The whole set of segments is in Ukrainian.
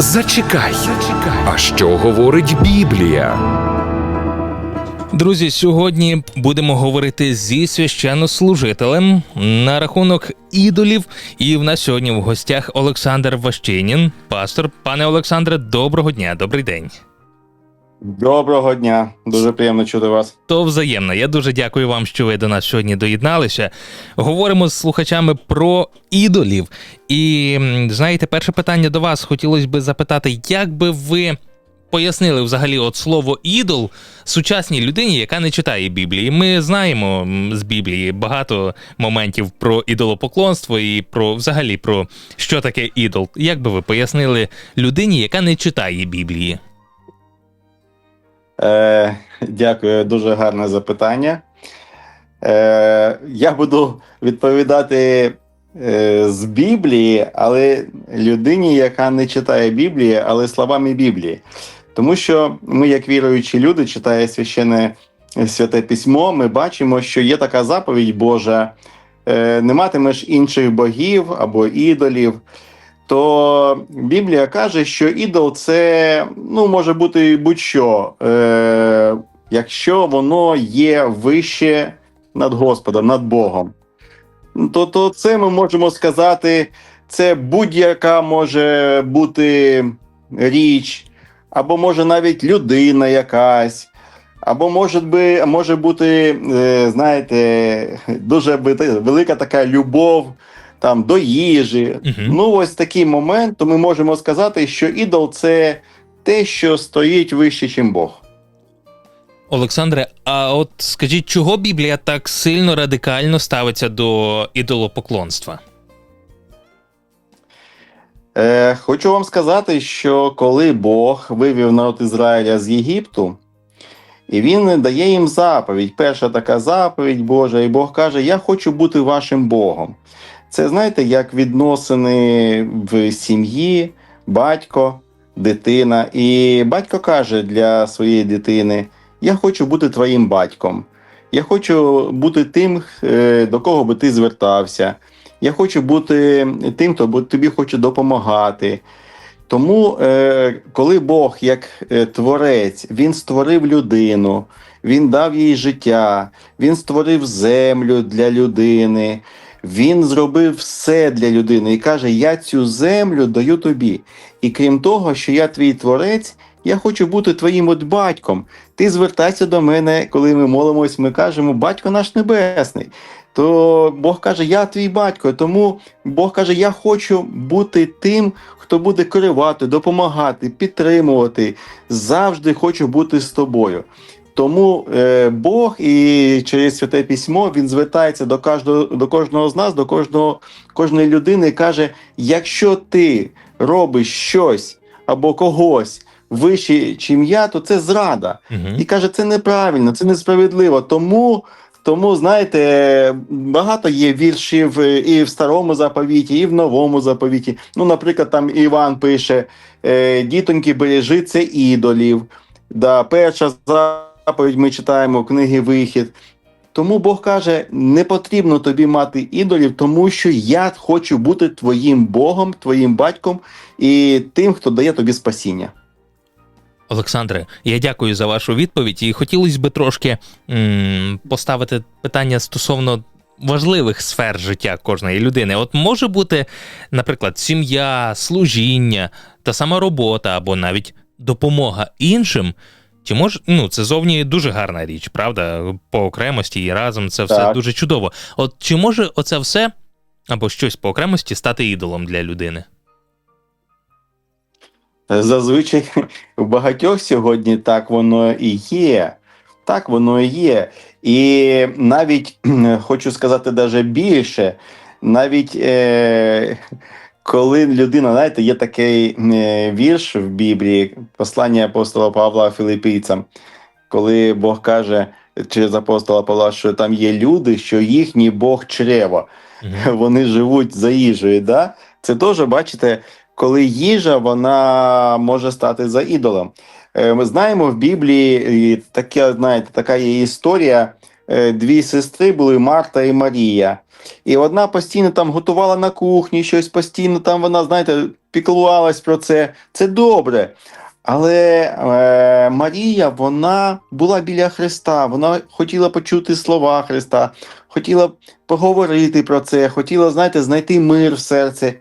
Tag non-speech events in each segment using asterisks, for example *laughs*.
Зачекай. А що говорить Біблія? Друзі, сьогодні будемо говорити зі священнослужителем на рахунок ідолів. І в нас сьогодні в гостях Олександр Ващинін, пастор. Пане Олександре, доброго дня, добрий день. Доброго дня, дуже приємно чути вас. То взаємно. Я дуже дякую вам, що ви до нас сьогодні доєдналися. Говоримо з слухачами про ідолів. І знаєте, перше питання до вас хотілося би запитати, як би ви пояснили взагалі от слово ідол сучасній людині, яка не читає Біблії. Ми знаємо з Біблії багато моментів про ідолопоклонство і про взагалі про що таке ідол. Як би ви пояснили людині, яка не читає Біблії? Е, дякую, дуже гарне запитання. Е, я буду відповідати е, з Біблії, але людині, яка не читає Біблії, але словами Біблії. Тому що ми, як віруючі люди, читає священне святе письмо, ми бачимо, що є така заповідь Божа: е, не матимеш інших богів або ідолів. То Біблія каже, що ідол це ну, може бути будь-що, е, якщо воно є вище над Господом, над Богом. То, то це ми можемо сказати, це будь-яка може бути річ, або може навіть людина якась, або може, би, може бути, е, знаєте, дуже велика така любов там, до їжі. Мгм. Ну, ось такий момент, то ми можемо сказати, що ідол це те, що стоїть вище, ніж Бог. Олександре, а от скажіть, чого Біблія так сильно радикально ставиться до ідолопоклонства? Е, хочу вам сказати, що коли Бог вивів народ Ізраїля з Єгипту, і він дає їм заповідь, перша така заповідь Божа, і Бог каже: Я хочу бути вашим Богом. Це знаєте, як відносини в сім'ї, батько, дитина. І батько каже для своєї дитини: Я хочу бути твоїм батьком. Я хочу бути тим, е, до кого би ти звертався. Я хочу бути тим, хто тобі хоче допомагати. Тому, е, коли Бог, як е, творець, він створив людину, він дав їй життя, він створив землю для людини, він зробив все для людини і каже: Я цю землю даю тобі. І крім того, що я твій творець, я хочу бути твоїм от батьком. Ти звертайся до мене, коли ми молимось, ми кажемо, батько наш небесний. То Бог каже, я твій батько. Тому Бог каже, я хочу бути тим, хто буде керувати, допомагати, підтримувати. Завжди хочу бути з тобою. Тому е, Бог і через святе письмо він звертається до кожного, до кожного з нас, до кожного, кожної людини і каже: якщо ти робиш щось або когось вище, чим я, то це зрада. Угу. І каже, це неправильно, це несправедливо. Тому, тому знаєте, багато є віршів і в старому заповіті, і в новому заповіті. Ну, наприклад, там Іван пише: е, дітоньки, бережи це ідолів. Да, перша заповідь ми читаємо книги Вихід. Тому Бог каже: не потрібно тобі мати ідолів, тому що я хочу бути твоїм Богом, твоїм батьком і тим, хто дає тобі спасіння. Олександре, я дякую за вашу відповідь, і хотілося б трошки м, поставити питання стосовно важливих сфер життя кожної людини. От може бути, наприклад, сім'я, служіння, та сама робота або навіть допомога іншим. Чи може, ну це зовні дуже гарна річ, правда? По окремості і разом це все Так. дуже чудово. От чи може оце все або щось по окремості стати ідолом для людини? Зазвичай у багатьох сьогодні так воно і є. Так воно і є. І навіть хочу сказати даже більше, навіть е, коли людина, знаєте, є такий е, вірш в Біблії, послання апостола Павла Філіппійцям, коли Бог каже через апостола Павла, що там є люди, що їхній Бог чрево *laughs* вони живуть за їжею. Да? Це теж, бачите, коли їжа вона може стати за ідолом. Е, Ми знаємо в Біблії таке, знаєте, така є історія. Е, Дві сестри були Марта і Марія. І одна постійно там готувала на кухні щось, постійно там вона, знаєте, піклувалась про це. Це добре. Але е, Марія вона була біля Христа, вона хотіла почути слова Христа, хотіла поговорити про це, хотіла, знаєте, знайти мир в серці.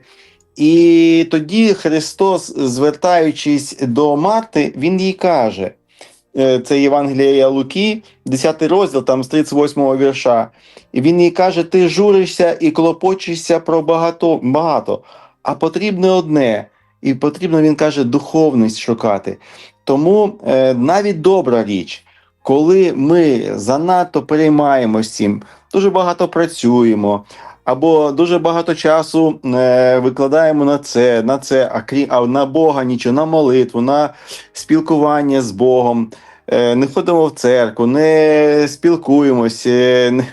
І тоді Христос, звертаючись до Марти, Він їй каже: це Євангелія Луки, 10 розділ, там з 38 вірша. І він їй каже: Ти журишся і клопочешся про багато, багато, а потрібне одне. І потрібно, він каже, духовність шукати. Тому е, навіть добра річ, коли ми занадто переймаємось цим, дуже багато працюємо, або дуже багато часу е, викладаємо на це, на це, а крім а на Бога нічого, на молитву, на спілкування з Богом. Е, не ходимо в церкву, не спілкуємось. Е,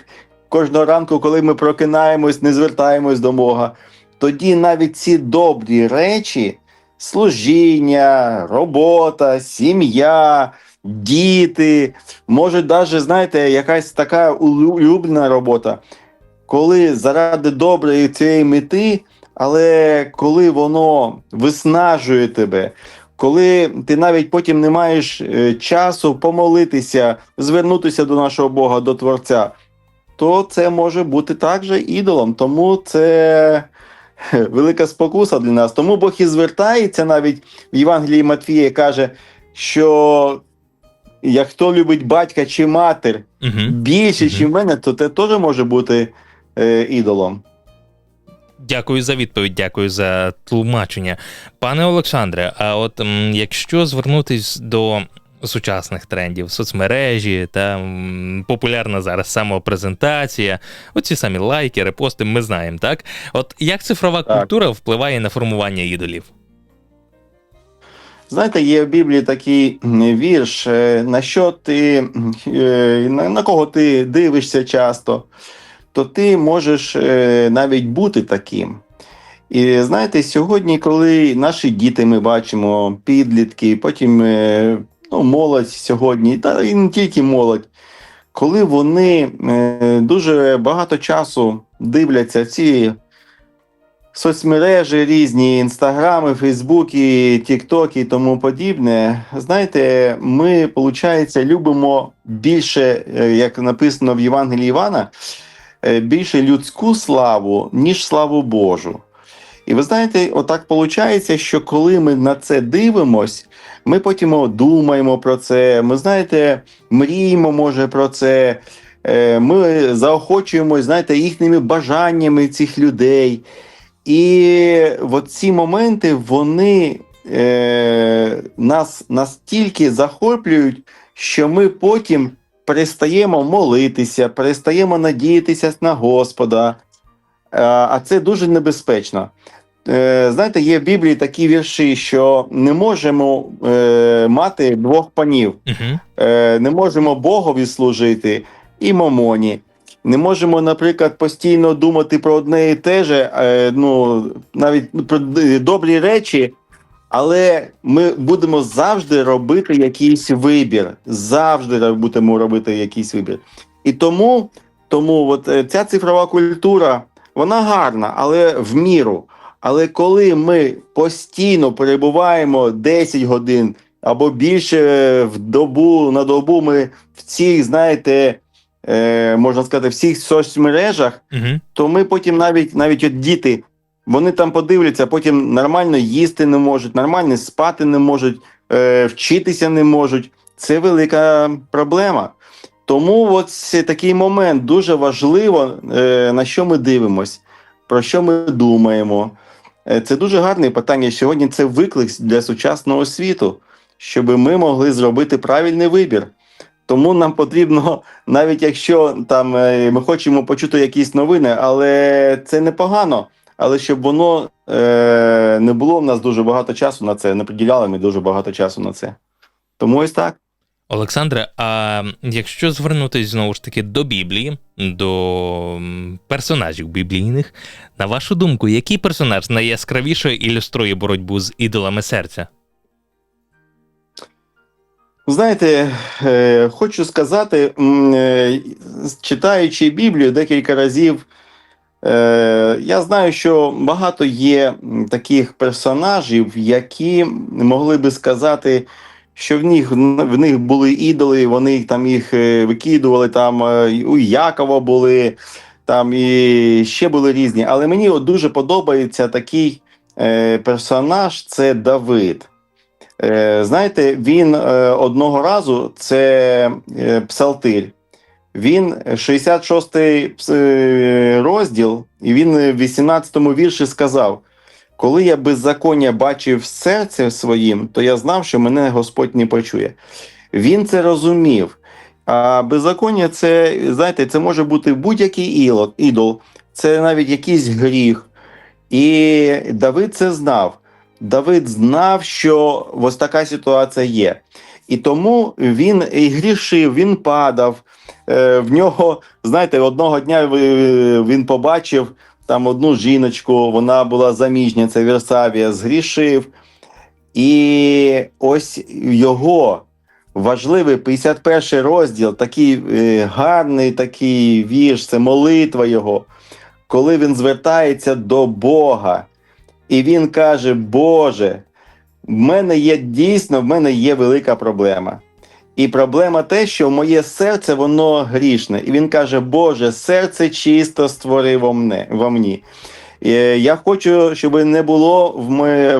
кожного ранку, коли ми прокинаємось, не звертаємось до Бога. Тоді навіть ці добрі речі, служіння, робота, сім'я, діти, може, навіть, знаєте, якась така улюблена робота, коли заради доброї цієї мети, але коли воно виснажує тебе, коли ти навіть потім не маєш е, часу помолитися, звернутися до нашого Бога, до Творця, то це може бути також ідолом. Тому це велика спокуса для нас. Тому Бог і звертається навіть в Євангелії Матвія, каже, що як хто любить батька чи матір Угу. більше, Мгм. ніж мене, то це теж може бути е, ідолом. Дякую за відповідь, дякую за тлумачення. Пане Олександре, а от якщо звернутись до сучасних трендів, соцмережі та популярна зараз самопрезентація, оці самі лайки, репости, ми знаємо, так? От як цифрова Так. культура впливає на формування ідолів? Знаєте, є в Біблії такий вірш, е, на що ти е, на кого ти дивишся часто, то ти можеш е, навіть бути таким. І знаєте, сьогодні, коли наші діти ми бачимо, підлітки, потім е, ну, молодь сьогодні, та і не тільки молодь, коли вони е, дуже багато часу дивляться ці соцмережі різні, інстаграми, фейсбуки, тіктоки і тому подібне. Знаєте, ми, виходить, любимо більше, як написано в Євангелії Івана, більше людську славу, ніж славу Божу. І ви знаєте, отак виходить, що коли ми на це дивимось, ми потім думаємо про це. Ми знаєте, мріємо, може, про це. Е, Ми заохочуємось, знаєте, їхніми бажаннями цих людей. І от ці моменти вони е, нас настільки захоплюють, що ми потім перестаємо молитися, перестаємо надіятися на Господа. Е, а це дуже небезпечно. Е, знаєте, є в Біблії такі вірші, що не можемо е, мати двох панів, Угу. не можемо Богові служити і мамоні. Не можемо, наприклад, постійно думати про одне і те же, ну навіть про добрі речі, але ми будемо завжди робити якийсь вибір. Завжди будемо робити якийсь вибір. І тому, тому от, е, ця цифрова культура, вона гарна, але в міру. Але коли ми постійно перебуваємо 10 годин або більше в добу на добу, ми в цих, знаєте, е, можна сказати, всіх соцмережах, Угу. то ми потім навіть навіть от діти, вони там подивляться, потім нормально їсти не можуть, нормально спати не можуть, е, вчитися не можуть. Це велика проблема. Тому це такий момент дуже важливо, е, на що ми дивимось, про що ми думаємо. Е, Це дуже гарне питання. Сьогодні це виклик для сучасного світу, щоб ми могли зробити правильний вибір. Тому нам потрібно, навіть якщо там е, ми хочемо почути якісь новини, але це непогано. Але щоб воно е, не було в нас дуже багато часу на це, не приділяли ми дуже багато часу на це. Тому ось так. Олександре, а якщо звернутись знову ж таки до Біблії, до персонажів біблійних, на вашу думку, який персонаж найяскравіше ілюструє боротьбу з ідолами серця? Знаєте, е, хочу сказати, е, читаючи Біблію декілька разів, я знаю, що багато є таких персонажів, які могли би сказати, що в них, в них були ідоли, вони там їх е, викидували, там е, у Якова були, там і ще були різні. Але мені от дуже подобається такий е, персонаж це Давид. Е, знаєте, він е, одного разу це е, псалтир. Він 66-й е, розділ, і він в 18-му вірші сказав: Коли я беззаконня бачив серце своїм, то я знав, що мене Господь не почує. Він це розумів. А беззаконня це, знаєте, це може бути будь-який ідол, це навіть якийсь гріх. І Давид це знав. Давид знав, що ось така ситуація є. І тому він і грішив, він падав. Е, в нього, знаєте, одного дня він побачив там одну жіночку, вона була заміжня, це Версавія, згрішив. І ось його важливий 51 розділ, такий е, гарний такий вірш, це молитва його, коли він звертається до Бога. І він каже: Боже, в мене є дійсно, в мене є велика проблема. І проблема те, що моє серце воно грішне. І він каже: Боже, серце чисто створи во мене, во мені. Е, Я хочу, щоб не було в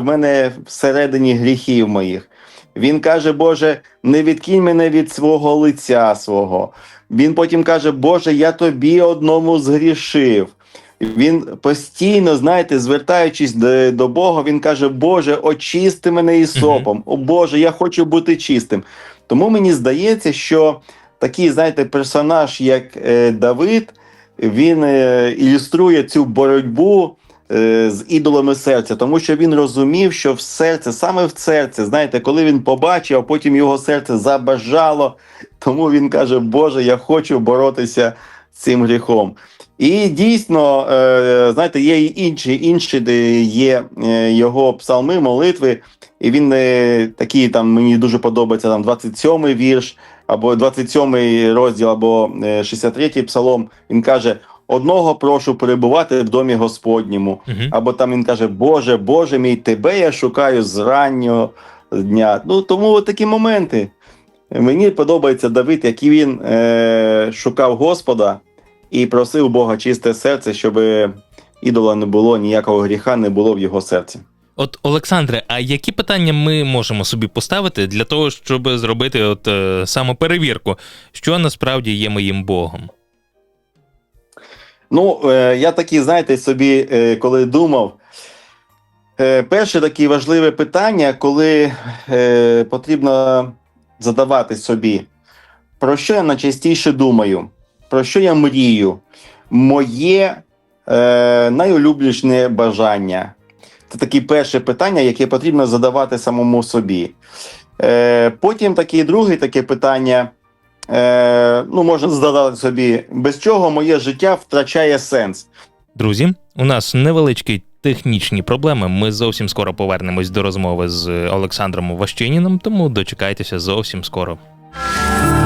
мене всередині гріхів моїх. Він каже, Боже, не відкинь мене від свого лиця свого. Він потім каже, Боже, я тобі одному згрішив. Він постійно, знаєте, звертаючись до, до Бога, він каже: Боже, очисти мене ісопом. О Боже, я хочу бути чистим. Тому мені здається, що такий, знаєте, персонаж, як е, Давид, він е, ілюструє цю боротьбу е, з ідолами серця, тому що він розумів, що в серце, саме в серце, знаєте, коли він побачив, а потім його серце забажало, тому він каже: Боже, я хочу боротися з цим гріхом. І дійсно, е, знаєте, є і інші, інші, де є е, його псалми, молитви, і він е, такий там мені дуже подобається там 27-й вірш, або 27-й розділ, або е, 63-й псалом. Він каже: одного прошу перебувати в домі Господньому. Або там він каже: Боже, Боже мій, тебе я шукаю з раннього дня. Ну тому от такі моменти. Мені подобається Давид, який він е, шукав Господа і просив Бога чисте серце, щоб ідола не було, ніякого гріха не було в його серці. От, Олександре, а які питання ми можемо собі поставити для того, щоб зробити от е, самоперевірку, що насправді є моїм Богом? Ну, е, я такі, знаєте, собі, е, коли думав, е, перше таке важливе питання, коли е, потрібно задавати собі, про що я найчастіше думаю, про що я мрію, моє е, найулюбленіше бажання. Це таке перше питання, яке потрібно задавати самому собі. Е, потім таке друге таке питання. Е, ну, можна задати собі, без чого моє життя втрачає сенс. Друзі, у нас невеличкі технічні проблеми. Ми зовсім скоро повернемось до розмови з Олександром Ващиніном, тому дочекайтеся зовсім скоро.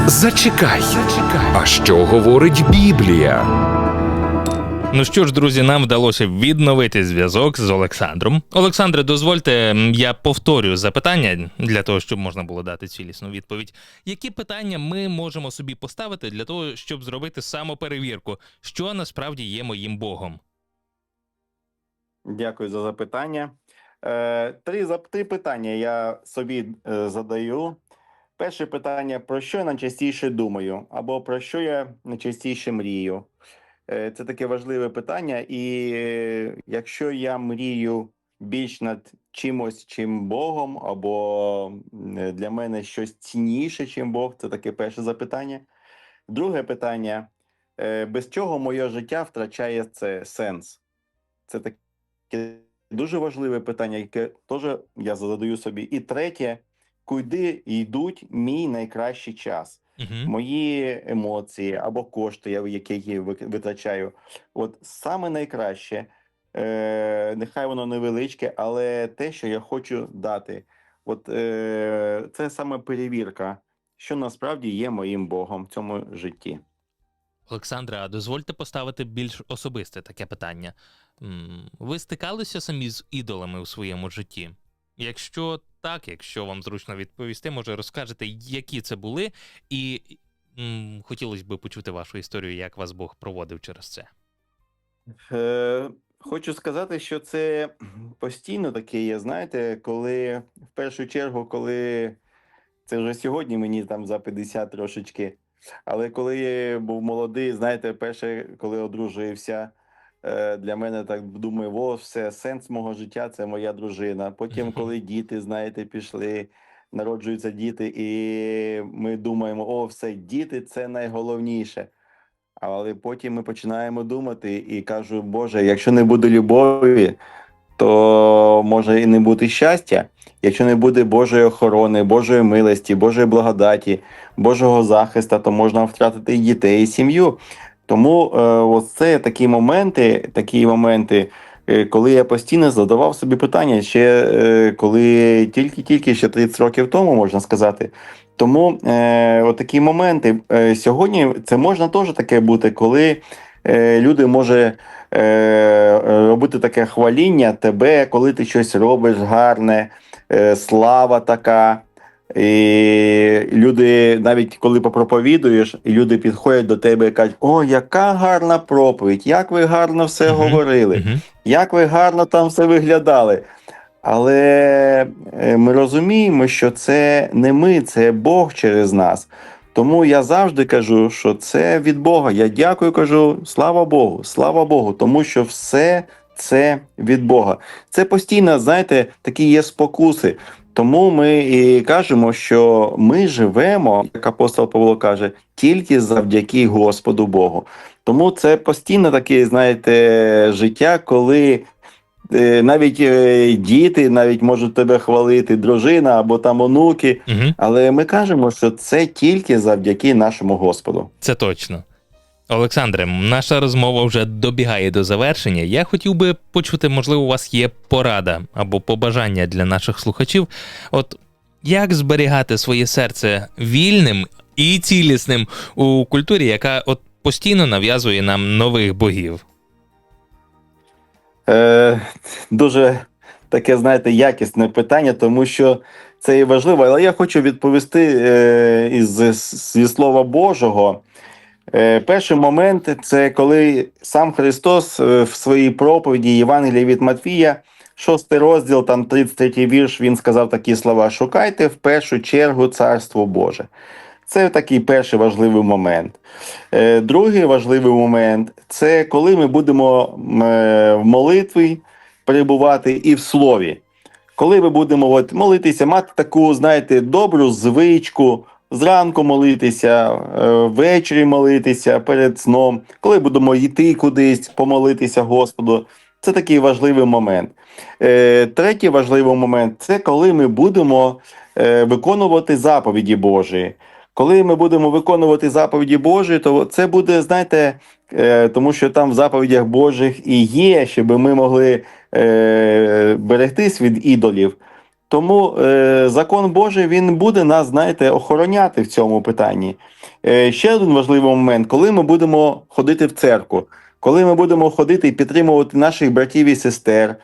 Зачекай. Зачекай. А що говорить Біблія? Ну що ж, друзі, нам вдалося відновити зв'язок з Олександром. Олександре, дозвольте, я повторю запитання для того, щоб можна було дати цілісну відповідь. Які питання ми можемо собі поставити для того, щоб зробити самоперевірку, що насправді є моїм Богом? Дякую за запитання. Е, три, три питання я собі е, задаю. Перше питання: про що я найчастіше думаю, або про що я найчастіше мрію? Е, це таке важливе питання, і е, якщо я мрію більш над чимось, чим Богом, або е, для мене щось цінніше, чим Бог, це таке перше запитання. Друге питання: без чого моє життя втрачає це сенс? Це таке дуже важливе питання, яке теж я задаю собі. І третє, куди йдуть мій найкращий час? Угу. Мої емоції або кошти, я- які я витрачаю. От саме найкраще, е, нехай воно невеличке, але те, що я хочу дати. От е, це саме перевірка, що насправді є моїм Богом в цьому житті. Олександре, а дозвольте поставити більш особисте таке питання. Ви стикалися самі з ідолами у своєму житті? Якщо так, якщо вам зручно відповісти, може розкажете, які це були, і м, хотілося б почути вашу історію, як вас Бог проводив через це. Е, хочу сказати, що це постійно таке є. Знаєте, коли в першу чергу, коли це вже сьогодні мені там за 50 трошечки. Але коли я був молодий, знаєте, перше, коли одружився, е, для мене так думаю, о, все, сенс мого життя це моя дружина. Потім, коли діти, знаєте, пішли, народжуються діти, і ми думаємо, о, все, діти це найголовніше. Але потім ми починаємо думати і кажу, Боже, якщо не буде любові, то може і не бути щастя. Якщо не буде Божої охорони, Божої милості, Божої благодаті, Божого захисту, то можна втратити і дітей, і сім'ю. Тому е, ось це такі моменти, такі моменти, е, коли я постійно задавав собі питання, ще е, коли тільки-тільки ще 30 років тому, можна сказати. Тому е, отакі моменти. Е, сьогодні це можна теж таке бути, коли е, люди може е, робити таке хваління тебе, коли ти щось робиш гарне, е, слава така. І люди, навіть коли попроповідуєш, і люди підходять до тебе і кажуть: О, яка гарна проповідь, як ви гарно все Мгм. говорили, Мгм. як ви гарно там все виглядали. Але е, ми розуміємо, що це не ми, це Бог через нас. Тому я завжди кажу, що це від Бога. Я дякую, кажу, слава Богу, слава Богу, тому що все це від Бога. Це постійно, знаєте, такі є спокуси. Тому ми і кажемо, що ми живемо, як апостол Павло каже, тільки завдяки Господу Богу. Тому це постійно таке, знаєте, життя, коли е, навіть е, діти навіть можуть тебе хвалити, дружина або там онуки. Мгм. Але ми кажемо, що це тільки завдяки нашому Господу. Це точно. Олександре, наша розмова вже добігає до завершення. Я хотів би почути, можливо, у вас є порада або побажання для наших слухачів. От як зберігати своє серце вільним і цілісним у культурі, яка от постійно нав'язує нам нових богів? Е, дуже таке, знаєте, якісне питання, тому що це і важливо. Але я хочу відповісти е, із зі слова Божого. Е, перший момент це коли сам Христос е, в своїй проповіді Євангелія від Матвія, шостий розділ, там 33 вірш, він сказав такі слова: Шукайте в першу чергу Царство Боже. Це такий перший важливий момент. Е, Другий важливий момент це коли ми будемо в молитві перебувати і в слові. Коли ми будемо от молитися, мати таку, знаєте, добру звичку, зранку молитися, е, ввечері молитися перед сном, коли будемо йти кудись, помолитися Господу. Це такий важливий момент. Е, Третій важливий момент це коли ми будемо е, виконувати заповіді Божі. Коли ми будемо виконувати заповіді Божі, то це буде, знаєте, тому що там в заповідях Божих і є, щоб ми могли берегтись від ідолів. Тому е, закон Божий він буде нас, знаєте, охороняти в цьому питанні. Е, ще один важливий момент, коли ми будемо ходити в церкву, коли ми будемо ходити і підтримувати наших братів і сестер,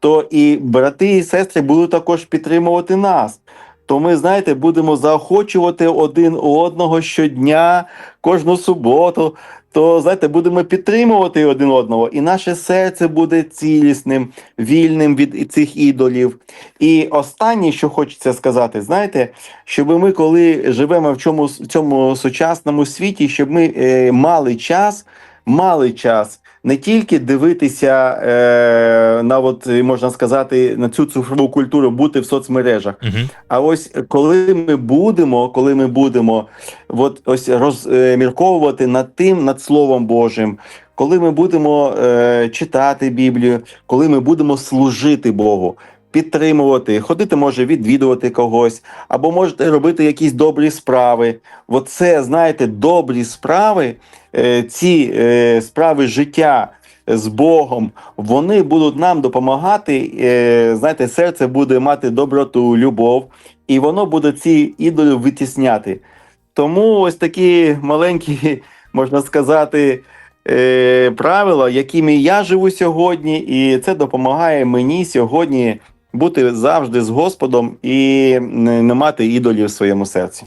то і брати і сестри будуть також підтримувати нас. То ми, знаєте, будемо заохочувати один одного щодня, кожну суботу. То знаєте, будемо підтримувати один одного, і наше серце буде цілісним, вільним від цих ідолів. І останнє, що хочеться сказати, знаєте, щоб ми, коли живемо в цьому, в цьому сучасному світі, щоб ми е, мали час, мали час не тільки дивитися е, на, от, можна сказати, на цю цифрову культуру, бути в соцмережах. Угу. А ось коли ми будемо, коли ми будемо от ось розмірковувати над тим, над Словом Божим, коли ми будемо е, читати Біблію, коли ми будемо служити Богу, підтримувати, ходити, може, відвідувати когось, або можете робити якісь добрі справи. Оце, знаєте, добрі справи, е, ці е, справи життя. З Богом вони будуть нам допомагати. Е, знаєте, серце буде мати доброту, любов, і воно буде ці ідоли витісняти. Тому ось такі маленькі, можна сказати, правила, якими я живу сьогодні, і це допомагає мені сьогодні бути завжди з Господом і не мати ідолів в своєму серці.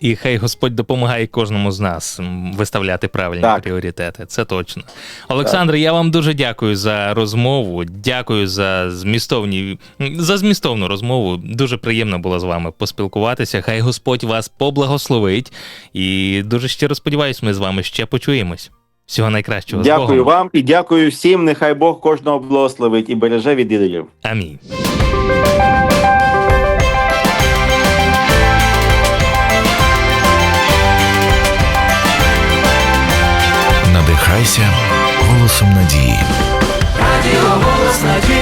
І хай Господь допомагає кожному з нас виставляти правильні Так. пріоритети. Це точно. Олександр, я вам дуже дякую за розмову. Дякую за змістовні за змістовну розмову. Дуже приємно було з вами поспілкуватися. Хай Господь вас поблагословить. І дуже щиро сподіваюся, ми з вами ще почуємось. Всього найкращого. з Дякую Богом. вам і дякую всім. Нехай Бог кожного благословить і береже від ідолів. Амінь. Голосом надії. Радіо голос надії.